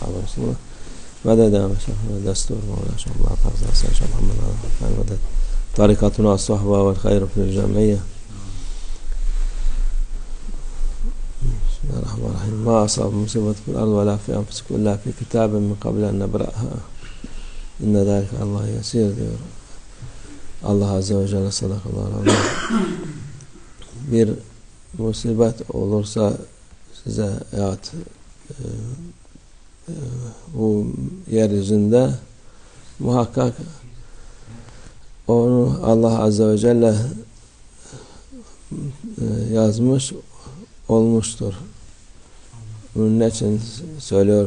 أصحاب رسول الله مدد يا مشايخنا دستور مولانا شاء الله تعالى إن شاء الله من مدد طريقتنا الصحبة والخير في الجمعية. بسم الله الرحمن الرحيم. ما أصاب مصيبة في الأرض ولا في أنفسكم إلا في كتاب من قبل أن نبرأها. إن ذلك الله يسير. diyor. Allah Azze ve Celle sadakallahu aleyhi Bir musibet olursa size e, e, bu yeryüzünde muhakkak onu Allah Azze ve Celle e, yazmış olmuştur. Bunun için söylüyor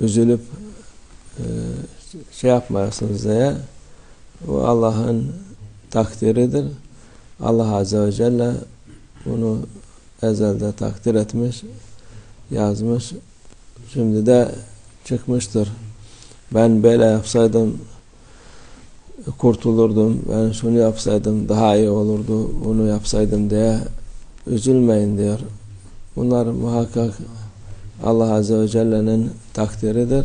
üzülüp e, şey yapmayasınız diye bu Allah'ın takdiridir. Allah Azze ve Celle bunu ezelde takdir etmiş, yazmış. Şimdi de çıkmıştır. Ben böyle yapsaydım kurtulurdum. Ben şunu yapsaydım daha iyi olurdu. Bunu yapsaydım diye üzülmeyin diyor. Bunlar muhakkak Allah Azze ve Celle'nin takdiridir.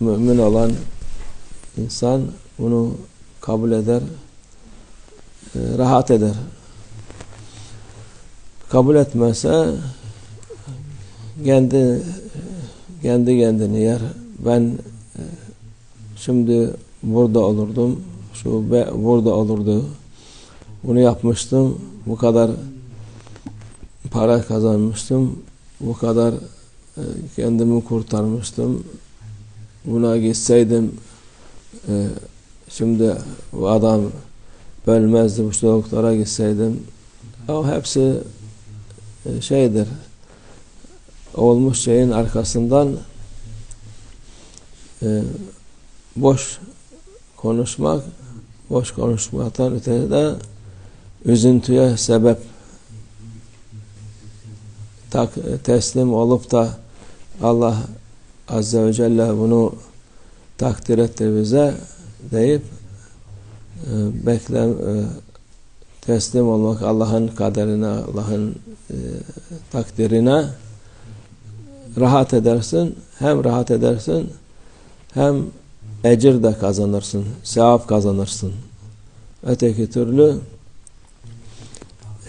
Mümin olan insan bunu kabul eder, e, rahat eder. Kabul etmezse kendi kendi kendini yer. Ben e, şimdi burada olurdum, şu burada olurdu. Bunu yapmıştım, bu kadar para kazanmıştım, bu kadar e, kendimi kurtarmıştım. Buna gitseydim e, şimdi bu adam ölmezdi bu doktora gitseydim. O hepsi şeydir. Olmuş şeyin arkasından e, boş konuşmak, boş konuşmaktan öte de üzüntüye sebep tak, teslim olup da Allah Azze ve Celle bunu takdir etti bize deyip e, bekle e, teslim olmak Allah'ın kaderine, Allah'ın e, takdirine rahat edersin. Hem rahat edersin hem ecir de kazanırsın. Sevap kazanırsın. Öteki türlü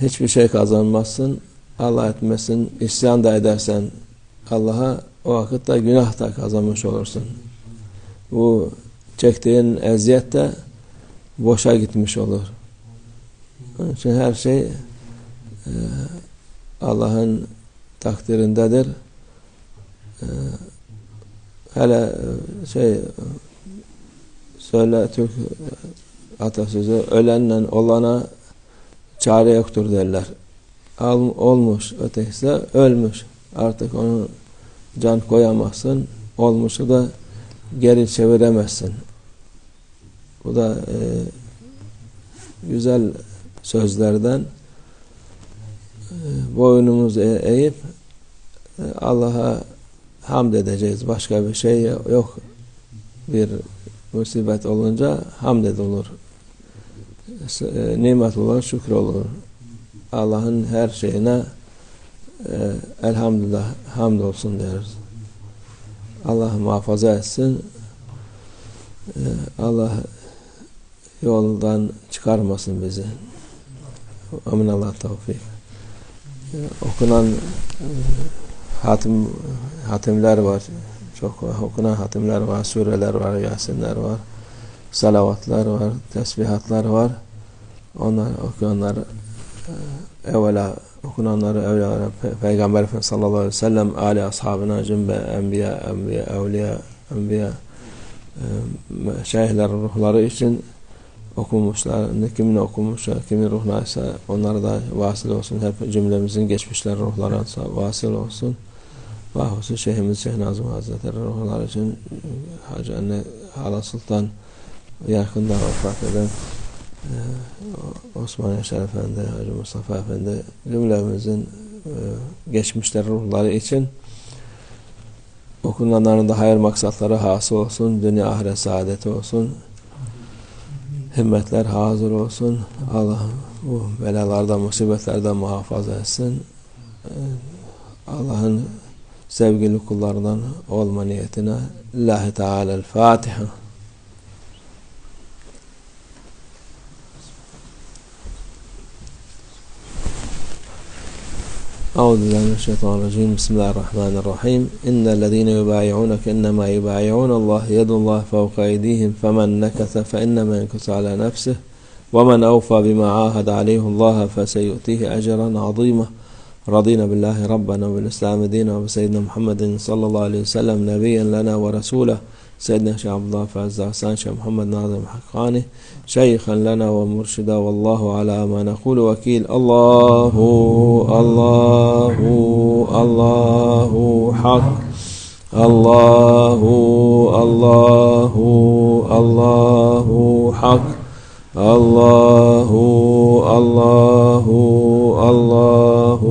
hiçbir şey kazanmazsın. Allah etmesin. isyan da edersen Allah'a o vakitte günah da kazanmış olursun. Bu çektiğin eziyet de boşa gitmiş olur. Onun için her şey e, Allah'ın takdirindedir. E, hele e, şey söyle Türk atasözü ölenle olana çare yoktur derler. Al, olmuş ötekisi ölmüş. Artık onu can koyamazsın. Olmuşu da geri çeviremezsin. Bu da e, güzel sözlerden e, boynumuzu e eğip e, Allah'a hamd edeceğiz. Başka bir şey yok. Bir musibet olunca hamd edilir. E, nimet olan şükür olur. Allah'ın her şeyine e, elhamdülillah hamd olsun deriz. Allah muhafaza etsin. E, Allah yoldan çıkarmasın bizi. Amin Allah tevfik. E, okunan e, hatim hatimler var. Çok okunan hatimler var, sureler var, yasinler var, salavatlar var, tesbihatlar var. Onlar okuyanlar e, evvela okunanları evliya Peygamber Efendimiz sallallahu aleyhi ve sellem Ali ashabına cümle enbiya, enbiya, evliya, enbiya e, şeyhler ruhları için okumuşlar. Kimin okumuşlar, kimin ruhuna ise onlara da vasıl olsun. Hep cümlemizin geçmişler ruhlara vasıl olsun. Vahusu Şeyhimiz Şeyh Nazım Hazretleri ruhları için Hacı Anne Hala Sultan yakında vefat eden ee, Osman Yaşar Efendi, Hacı Mustafa Efendi cümlemizin e, geçmişler ruhları için okunanların da hayır maksatları hasıl olsun, dünya ahiret saadeti olsun, himmetler hazır olsun. Allah bu belalardan, musibetlerden muhafaza etsin. Allah'ın sevgili kullardan olma niyetine Lillahi Teala'l-Fatiha. أعوذ بالله من الشيطان الرجيم بسم الله الرحمن الرحيم إن الذين يبايعونك إنما يبايعون الله يد الله فوق أيديهم فمن نكث فإنما ينكث على نفسه ومن أوفى بما عاهد عليه الله فسيؤتيه أجرا عظيما رضينا بالله ربنا وبالإسلام دينا وبسيدنا محمد صلى الله عليه وسلم نبيا لنا ورسولا سيدنا شيخ عبد الله فاز حسان شيخ محمد ناظم حقاني شيخا لنا ومرشدا والله على ما نقول وكيل. الله الله الله حق. الله الله الله حق. الله الله الله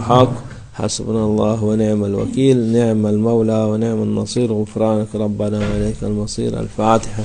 حق حسبنا الله ونعم الوكيل نعم المولى ونعم النصير غفرانك ربنا وإليك المصير الفاتحة